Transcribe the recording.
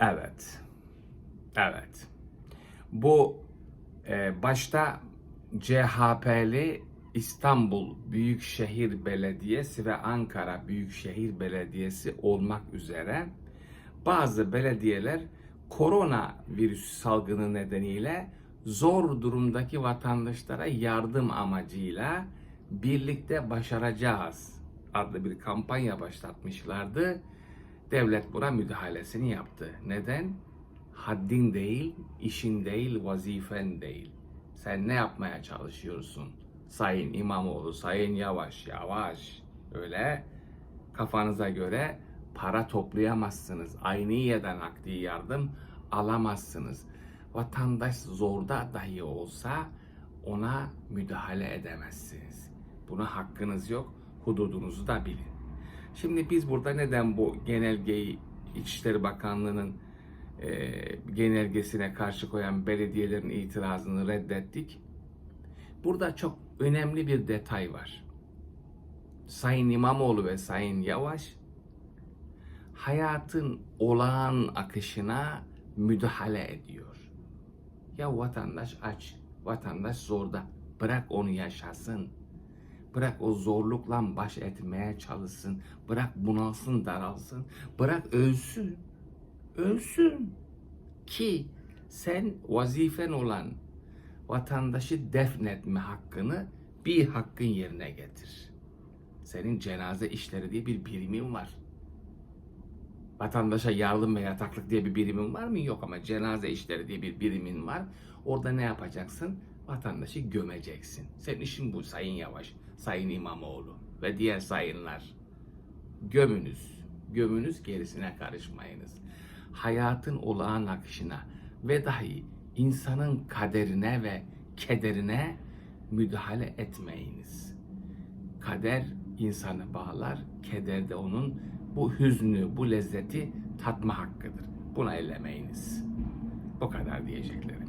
Evet. Evet. Bu e, başta CHP'li İstanbul Büyükşehir Belediyesi ve Ankara Büyükşehir Belediyesi olmak üzere bazı belediyeler korona virüs salgını nedeniyle zor durumdaki vatandaşlara yardım amacıyla birlikte başaracağız adlı bir kampanya başlatmışlardı. Devlet buna müdahalesini yaptı. Neden? Haddin değil, işin değil, vazifen değil. Sen ne yapmaya çalışıyorsun? Sayın İmamoğlu, Sayın Yavaş, Yavaş. Öyle kafanıza göre para toplayamazsınız. Ayniyeden nakdi yardım alamazsınız. Vatandaş zorda dahi olsa ona müdahale edemezsiniz. Buna hakkınız yok. Hududunuzu da bilin. Şimdi biz burada neden bu genelgeyi İçişleri Bakanlığı'nın e, genelgesine karşı koyan belediyelerin itirazını reddettik? Burada çok önemli bir detay var. Sayın İmamoğlu ve Sayın Yavaş hayatın olağan akışına müdahale ediyor. Ya vatandaş aç, vatandaş zorda. Bırak onu yaşasın. Bırak o zorlukla baş etmeye çalışsın. Bırak bunalsın, daralsın. Bırak ölsün. Ölsün. Ki sen vazifen olan vatandaşı defnetme hakkını bir hakkın yerine getir. Senin cenaze işleri diye bir birimin var. Vatandaşa yardım ve yataklık diye bir birimin var mı? Yok ama cenaze işleri diye bir birimin var. Orada ne yapacaksın? Vatandaşı gömeceksin. Senin işin bu Sayın Yavaş, Sayın İmamoğlu ve diğer sayınlar. Gömünüz, gömünüz gerisine karışmayınız. Hayatın olağan akışına ve dahi insanın kaderine ve kederine müdahale etmeyiniz. Kader insanı bağlar, keder de onun bu hüznü, bu lezzeti tatma hakkıdır. Buna ellemeyiniz. O kadar diyeceklerim.